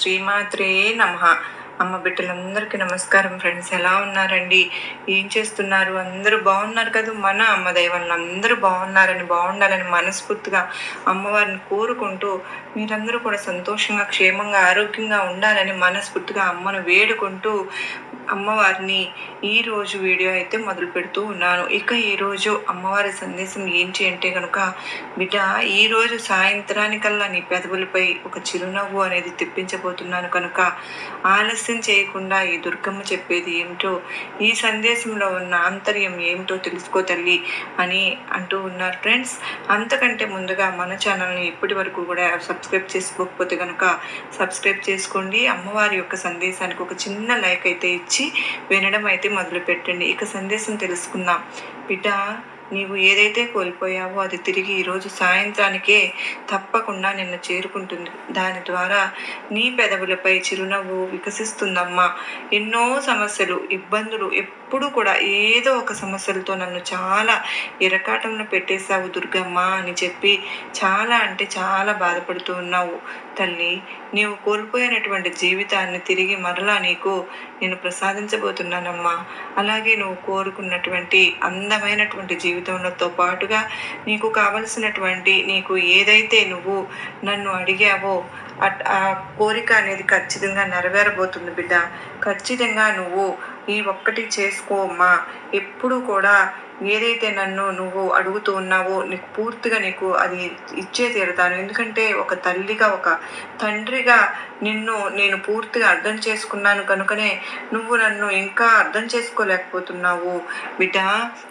శ్రీమాత్రే నమ. అమ్మ బిడ్డలందరికీ నమస్కారం ఫ్రెండ్స్. ఎలా ఉన్నారండి? ఏం చేస్తున్నారు? అందరూ బాగున్నారు కదా? మన అమ్మ దైవాలను అందరూ బాగున్నారని బాగుండాలని మనస్ఫూర్తిగా అమ్మవారిని కోరుకుంటూ మీరందరూ కూడా సంతోషంగా క్షేమంగా ఆరోగ్యంగా ఉండాలని మనస్ఫూర్తిగా అమ్మను వేడుకుంటూ అమ్మవారిని ఈరోజు వీడియో అయితే మొదలు పెడుతూ ఉన్నాను. ఇక ఈరోజు అమ్మవారి సందేశం ఏంటి అంటే కనుక బిడ్డ ఈరోజు సాయంత్రానికల్లా నీ పెదవులపై ఒక చిరునవ్వు అనేది తెప్పించబోతున్నాను కనుక ఆలస్యం చేయకుండా ఈ దుర్గమ్మ చెప్పేది ఏమిటో ఈ సందేశంలో ఉన్న ఆంతర్యం ఏమిటో తెలుసుకో తల్లి అని అంటూ ఉన్నారు. ఫ్రెండ్స్ అంతకంటే ముందుగా మన ఛానల్ని ఇప్పటి వరకు కూడా సబ్స్క్రైబ్ చేసుకోకపోతే కనుక సబ్స్క్రైబ్ చేసుకోండి. అమ్మవారి యొక్క సందేశానికి ఒక చిన్న లైక్ అయితే ఇచ్చి వినడం అయితే మొదలు పెట్టండి ఇక సందేశం తెలుసుకుందాం. బిడ్డ నీవు ఏదైతే కోల్పోయావో అది తిరిగి ఈరోజు సాయంత్రానికే తప్పకుండా నిన్ను చేరుకుంటుంది. దాని ద్వారా నీ పెదవులపై చిరునవ్వు వికసిస్తుందమ్మా. ఎన్నో సమస్యలు ఇబ్బందులు ఎప్పుడు కూడా ఏదో ఒక సమస్యలతో నన్ను చాలా ఇరకాటంలో పెట్టేశావు దుర్గమ్మ అని చెప్పి చాలా అంటే చాలా బాధపడుతూ ఉన్నావు. తల్లి నీవు కోల్పోయినటువంటి జీవితాన్ని తిరిగి మరలా నీకు నేను ప్రసాదించబోతున్నానమ్మా. అలాగే నువ్వు కోరుకున్నటువంటి అందమైనటువంటి జీవితంతో పాటుగా నీకు కావలసినటువంటి నీకు ఏదైతే నువ్వు నన్ను అడిగావో ఆ కోరిక అనేది ఖచ్చితంగా నెరవేరబోతుంది బిడ్డ. ఖచ్చితంగా నువ్వు ఈ ఒక్కటి చేసుకోమ్మా ఎప్పుడు కూడా ఏదైతే నన్ను నువ్వు అడుగుతూ ఉన్నావో నీకు పూర్తిగా నీకు అది ఇచ్చే తీరుతాను. ఎందుకంటే ఒక తల్లిగా ఒక తండ్రిగా నిన్ను నేను పూర్తిగా అర్థం చేసుకున్నాను కనుకనే నువ్వు నన్ను ఇంకా అర్థం చేసుకోలేకపోతున్నావు. బిడ్డ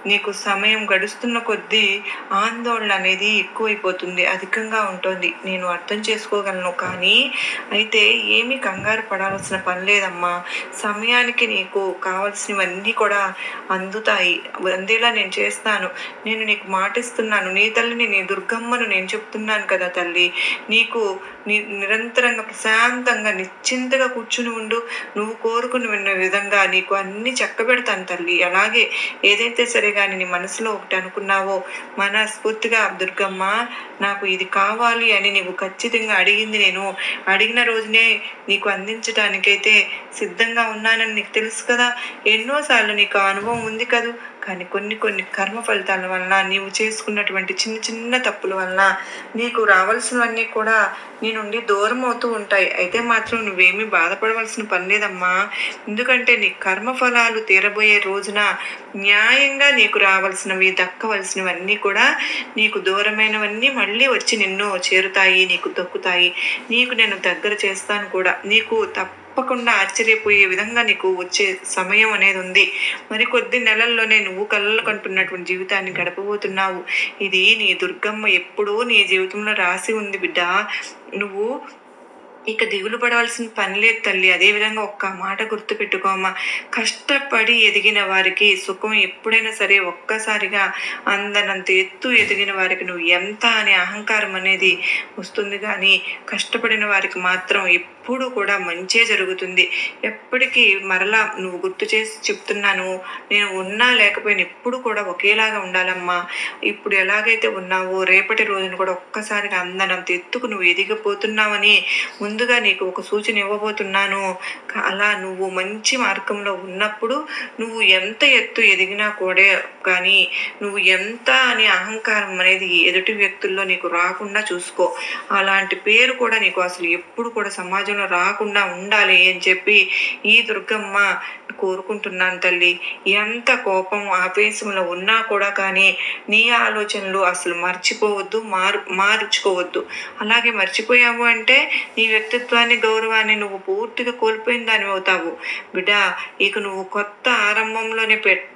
నీకు సమయం గడుస్తున్న కొద్దీ ఆందోళన అనేది ఎక్కువైపోతుంది అధికంగా ఉంటుంది. నేను అర్థం చేసుకోగలను కానీ అయితే ఏమీ కంగారు పడాల్సిన పని లేదమ్మా. సమయానికి నీకు కావాల్సినవన్నీ కూడా అందుతాయి. అందేలా నేను చేస్తాను. నేను నీకు మాటిస్తున్నాను. నీ తల్లిని నీ దుర్గమ్మను నేను చెప్తున్నాను కదా తల్లి. నీకు నీ నిరంతరంగా ప్రశాంతంగా నిశ్చింతగా కూర్చుని ఉండు. నువ్వు కోరుకుని విన్న విధంగా నీకు అన్ని చక్కబెడతాను తల్లి. అలాగే ఏదైతే సరే కానీ నీ మనసులో ఒకటి అనుకున్నావో మనస్ఫూర్తిగా దుర్గమ్మ నాకు ఇది కావాలి అని నీవు ఖచ్చితంగా అడిగింది నేను. అడిగిన రోజునే నీకు అందించడానికైతే సిద్ధంగా ఉన్నానని నీకు తెలుసు కదా. ఎన్నోసార్లు నీకు అనుభవం ఉంది కదా. కానీ కొన్ని కొన్ని కర్మ ఫలితాల వలన నీవు చేసుకున్నటువంటి చిన్న చిన్న తప్పుల వలన నీకు రావాల్సినవన్నీ కూడా నీ నుండి దూరం అవుతూ ఉంటాయి. అయితే మాత్రం నువ్వేమీ బాధపడవలసిన పని లేదమ్మా. ఎందుకంటే నీ కర్మ ఫలాలు తీరబోయే రోజున న్యాయంగా నీకు రావాల్సినవి దక్కవలసినవన్నీ కూడా నీకు దూరమైనవన్నీ మళ్ళీ వచ్చి నిన్ను చేరుతాయి నీకు దక్కుతాయి. నీకు నేను దగ్గర చేస్తాను కూడా. నీకు తప్ప తప్పకుండా ఆశ్చర్యపోయే విధంగా నీకు వచ్చే సమయం అనేది ఉంది. మరి కొద్ది నెలల్లోనే నువ్వు కళ్ళలు కంటున్నటువంటి జీవితాన్ని గడపబోతున్నావు. ఇది నీ దుర్గమ్మ ఎప్పుడూ నీ జీవితంలో రాసి ఉంది బిడ్డ. నువ్వు ఇక దిగులు పడవలసిన పని లేదు తల్లి. అదేవిధంగా ఒక్క మాట గుర్తుపెట్టుకోమా. కష్టపడి ఎదిగిన వారికి సుఖం ఎప్పుడైనా సరే ఒక్కసారిగా అందనంత ఎత్తు ఎదిగిన వారికి నువ్వు ఎంత అనే అహంకారం అనేది వస్తుంది. కానీ కష్టపడిన వారికి మాత్రం ఎప్పుడు కూడా మంచే జరుగుతుంది. ఎప్పటికీ మరలా నువ్వు గుర్తు చేసి చెప్తున్నాను నేను ఉన్నా లేకపోయినా ఎప్పుడు కూడా ఒకేలాగా ఉండాలమ్మా. ఇప్పుడు ఎలాగైతే ఉన్నావో రేపటి రోజున కూడా ఒక్కసారిగా అందనంత ఎత్తుకు నువ్వు ఎదిగిపోతున్నావని ముందుగా నీకు ఒక సూచన ఇవ్వబోతున్నాను. అలా నువ్వు మంచి మార్గంలో ఉన్నప్పుడు నువ్వు ఎంత ఎత్తు ఎదిగినా కూడా కానీ నువ్వు ఎంత అనే అహంకారం అనేది ఎదుటి వ్యక్తుల్లో నీకు రాకుండా చూసుకో. అలాంటి పేరు కూడా నీకు అసలు ఎప్పుడు కూడా సమాజంలో రాకుండా ఉండాలి అని చెప్పి ఈ దుర్గమ్మ కోరుకుంటున్నాను తల్లి. ఎంత కోపం ఆవేశంలో ఉన్నా కూడా కానీ నీ ఆలోచనలు అసలు మర్చిపోవద్దు మారు మార్చుకోవద్దు. అలాగే మర్చిపోయావు అంటే నీ వ్యక్తిత్వాన్ని గౌరవాన్ని నువ్వు పూర్తిగా కోల్పోయిన దాని అవుతావు. బిడ్డ ఇక నువ్వు కొత్త ఆరంభంలోనే పెట్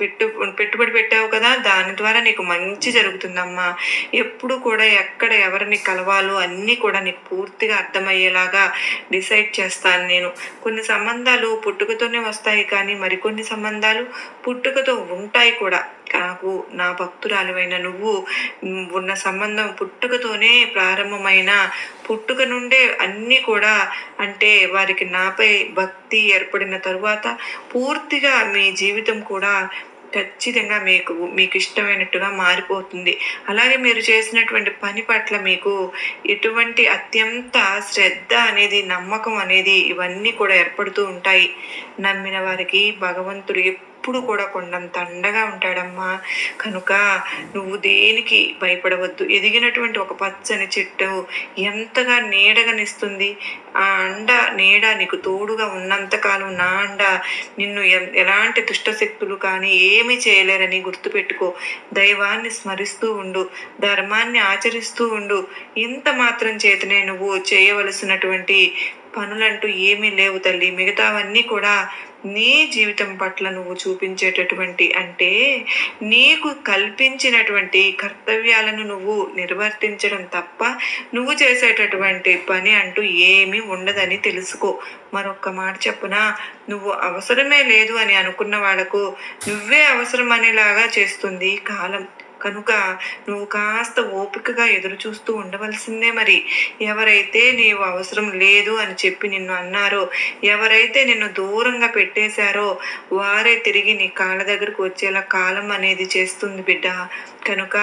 పెట్టు పెట్టుబడి పెట్టావు కదా దాని ద్వారా నీకు మంచి జరుగుతుందమ్మా. ఎప్పుడు కూడా ఎక్కడ ఎవరిని కలవాలో అన్నీ కూడా నీకు పూర్తిగా అర్థమయ్యేలాగా డిసైడ్ చేస్తాను నేను. కొన్ని సంబంధాలు పుట్టుకతోనే వస్తాయి కానీ మరికొన్ని సంబంధాలు పుట్టుకతో ఉంటాయి కూడా. నాకు నా భక్తురాలువైన నువ్వు ఉన్న సంబంధం పుట్టుకతోనే ప్రారంభమైన పుట్టుక నుండే అన్నీ కూడా అంటే వారికి నాపై భక్తి ఏర్పడిన తరువాత పూర్తిగా మీ జీవితం కూడా ఖచ్చితంగా మీకు మీకు ఇష్టమైనట్టుగా మారిపోతుంది. అలాగే మీరు చేసినటువంటి పని పట్ల మీకు ఎటువంటి అత్యంత శ్రద్ధ అనేది నమ్మకం అనేది ఇవన్నీ కూడా ఏర్పడుతూ ఉంటాయి. నమ్మిన వారికి భగవంతుడు ఎప్పుడు కూడా కొండంత అండగా ఉంటాడమ్మా. కనుక నువ్వు దేనికి భయపడవద్దు. ఎదిగినటువంటి ఒక పచ్చని చెట్టు ఎంతగా నీడగనిస్తుంది ఆ అండ నీడ నీకు తోడుగా ఉన్నంతకాలం నా అండ నిన్ను ఎలాంటి దుష్టశక్తులు కానీ ఏమీ చేయలేరని గుర్తుపెట్టుకో. దైవాన్ని స్మరిస్తూ ఉండు. ధర్మాన్ని ఆచరిస్తూ ఉండు. ఇంత మాత్రం చేతనే నువ్వు చేయవలసినటువంటి పనులంటూ ఏమీ లేవు తల్లి. మిగతావన్నీ కూడా నీ జీవితం పట్ల నువ్వు చూపించేటటువంటి అంటే నీకు కల్పించినటువంటి కర్తవ్యాలను నువ్వు నిర్వర్తించడం తప్ప నువ్వు చేసేటటువంటి పని అంటూ ఏమీ ఉండదని తెలుసుకో. మరొక్క మాట చెప్పున నువ్వు అవసరమే లేదు అని అనుకున్న వాళ్ళకు నువ్వే అవసరం అనేలాగా చేస్తుంది కాలం. కనుక నువ్వు కాస్త ఓపికగా ఎదురు చూస్తూ ఉండవలసిందే మరి. ఎవరైతే నీవు అవసరం లేదు అని చెప్పి నిన్ను అన్నారో ఎవరైతే నిన్ను దూరంగా పెట్టేశారో వారే తిరిగి నీ కాళ్ళ దగ్గరకు వచ్చేలా కాలం అనేది చేస్తుంది బిడ్డ. కనుక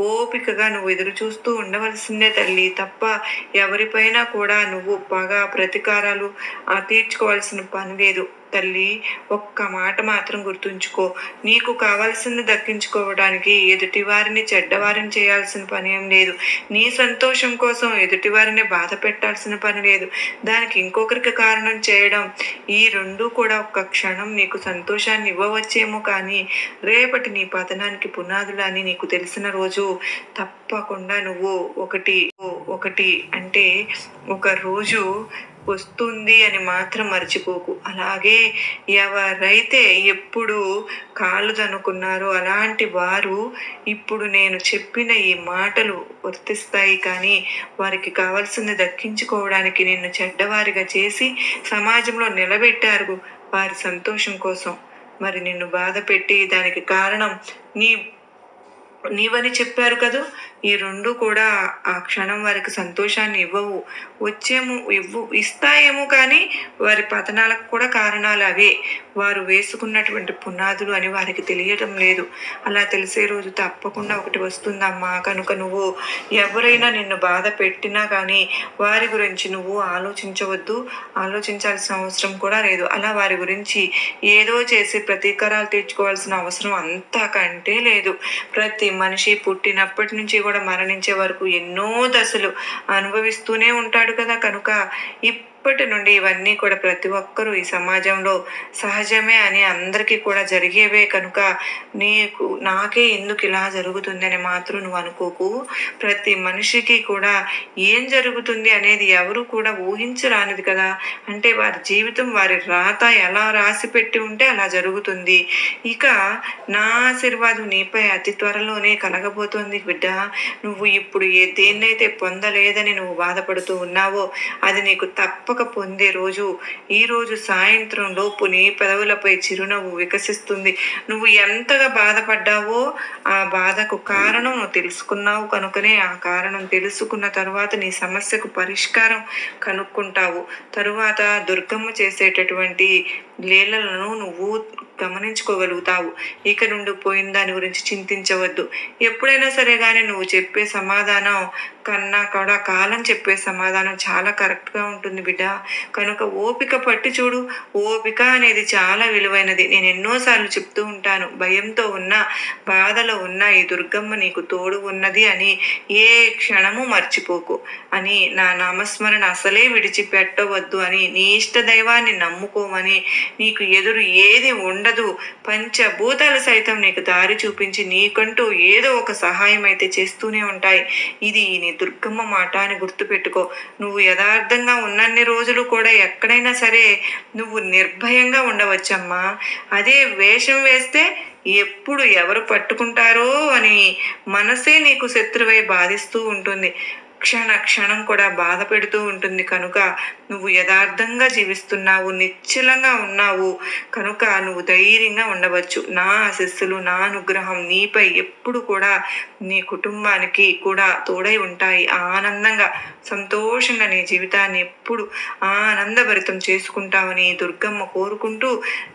ఓపికగా నువ్వు ఎదురు చూస్తూ ఉండవలసిందే తల్లి. తప్ప ఎవరిపైన కూడా నువ్వు పగ ప్రతీకారాలు తీర్చుకోవాల్సిన పని లేదు. తల్లి ఒక్క మాట మాత్రం గుర్తుంచుకో. నీకు కావాల్సింది దక్కించుకోవడానికి ఎదుటివారిని చెడ్డవారిని చేయాల్సిన పని ఏం లేదు. నీ సంతోషం కోసం ఎదుటివారిని బాధ పెట్టాల్సిన పని లేదు. దానికి ఇంకొకరికి కారణం చేయడం ఈ రెండు కూడా ఒక్క క్షణం నీకు సంతోషాన్ని ఇవ్వవచ్చేమో కానీ రేపటి నీ పతనానికి పునాదులు అని నీకు తెలిసిన రోజు తప్పకుండా నువ్వు ఒకటి ఒకటి అంటే ఒక రోజు వస్తుంది అని మాత్రం మర్చిపోకు. అలాగే ఎవరైతే ఎప్పుడు కాళ్ళు తనుకున్నారో అలాంటి వారు ఇప్పుడు నేను చెప్పిన ఈ మాటలు వర్తిస్తాయి. కానీ వారికి కావాల్సింది దక్కించుకోవడానికి నిన్ను చెడ్డవారిగా చేసి సమాజంలో నిలబెట్టారు వారి సంతోషం కోసం. మరి నిన్ను బాధ పెట్టి దానికి కారణం నీ నీవని చెప్పారు కదూ? ఈ రెండు కూడా ఆ క్షణం వారికి సంతోషాన్ని ఇవ్వవు. వచ్చేమో ఇవ్వు ఇస్తాయేమో కానీ వారి పతనాలకు కూడా కారణాలు అవే. వారు వేసుకున్నటువంటి పునాదులు అని వారికి తెలియటం లేదు. అలా తెలిసే రోజు తప్పకుండా ఒకటి వస్తుందమ్మా. కనుక నువ్వు ఎవరైనా నిన్ను బాధ పెట్టినా కానీ వారి గురించి నువ్వు ఆలోచించవద్దు. ఆలోచించాల్సిన అవసరం కూడా లేదు. అలా వారి గురించి ఏదో చేసి ప్రతీకారాలు తీర్చుకోవాల్సిన అవసరం అంతా కంటే లేదు. ప్రతి మనిషి పుట్టినప్పటి నుంచి కూడా మరణించే వరకు ఎన్నో దశలు అనుభవిస్తూనే ఉంటాడు కదా కనుక ఇప్పటి నుండి ఇవన్నీ కూడా ప్రతి ఒక్కరూ ఈ సమాజంలో సహజమే అని అందరికీ కూడా జరిగేవే కనుక నీకు నాకే ఎందుకు ఇలా జరుగుతుంది మాత్రం నువ్వు అనుకోకు. ప్రతి మనిషికి కూడా ఏం జరుగుతుంది అనేది ఎవరు కూడా ఊహించరానిది కదా. అంటే వారి జీవితం వారి రాత ఎలా రాసి పెట్టి ఉంటే అలా జరుగుతుంది. ఇక నా ఆశీర్వాదం నీపై అతి త్వరలోనే కలగబోతోంది బిడ్డ. నువ్వు ఇప్పుడు ఏ దేన్నైతే పొందలేదని నువ్వు బాధపడుతూ ఉన్నావో అది నీకు తప్ప తప్పక పొందే రోజు ఈ రోజు సాయంత్రం లోపు నీ పెదవులపై చిరునవ్వు వికసిస్తుంది. నువ్వు ఎంతగా బాధపడ్డావో ఆ బాధకు కారణం నువ్వు తెలుసుకున్నావు కనుకనే ఆ కారణం తెలుసుకున్న తర్వాత నీ సమస్యకు పరిష్కారం కనుక్కుంటావు. తరువాత దుర్గమ్మ చేసేటటువంటి లీలలను నువ్వు గమనించుకోగలుగుతావు. ఇక నుండి పోయిన దాని గురించి చింతించవద్దు. ఎప్పుడైనా సరే కానీ నువ్వు చెప్పే సమాధానం కన్నా కూడా కాలం చెప్పే సమాధానం చాలా కరెక్ట్గా ఉంటుంది బిడ్డ. కనుక ఓపిక పట్టి చూడు. ఓపిక అనేది చాలా విలువైనది. నేను ఎన్నోసార్లు చెప్తూ ఉంటాను. భయంతో ఉన్న బాధలో ఉన్న ఈ దుర్గమ్మ నీకు తోడు ఉన్నది అని ఏ క్షణము మర్చిపోకు అని నా నామస్మరణ అసలే విడిచిపెట్టవద్దు అని నీ ఇష్ట దైవాన్ని నమ్ముకోమని నీకు ఎదురు ఏది ఉండదు. పంచభూతాలు సైతం నీకు దారి చూపించి నీకంటూ ఏదో ఒక సహాయం అయితే చేస్తూనే ఉంటాయి. ఇది నీ దుర్గమ్మ మాట అని గుర్తుపెట్టుకో. నువ్వు యథార్థంగా ఉన్నన్ని రోజులు కూడా ఎక్కడైనా సరే నువ్వు నిర్భయంగా ఉండవచ్చమ్మా. అదే వేషం వేస్తే ఎప్పుడు ఎవరు పట్టుకుంటారో అని మనసే నీకు శత్రువై బాధిస్తూ ఉంటుంది. క్షణ క్షణం కూడా బాధ పెడుతూ ఉంటుంది. కనుక నువ్వు యథార్థంగా జీవిస్తున్నావు నిశ్చలంగా ఉన్నావు. కనుక నువ్వు ధైర్యంగా ఉండవచ్చు. నా ఆశస్సులు నా అనుగ్రహం నీపై ఎప్పుడు కూడా నీ కుటుంబానికి కూడా తోడై ఉంటాయి. ఆనందంగా సంతోషంగా నీ జీవితాన్ని ఎప్పుడు ఆనందభరితం చేసుకుంటావని దుర్గమ్మ కోరుకుంటూ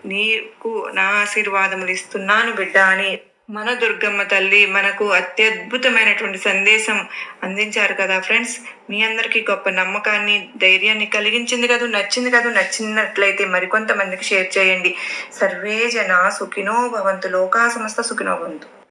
నీకు నా ఆశీర్వాదములు ఇస్తున్నాను బిడ్డ అని మన దుర్గమ్మ తల్లి మనకు అత్యద్భుతమైనటువంటి సందేశం అందించారు కదా ఫ్రెండ్స్. మీ అందరికీ గొప్ప నమ్మకాన్ని ధైర్యాన్ని కలిగించింది కదా నచ్చింది కదా నచ్చినట్లయితే మరికొంతమందికి షేర్ చేయండి. సర్వే జన సుఖినో భవంతు లోకా సమస్త సుఖినో భవంతు.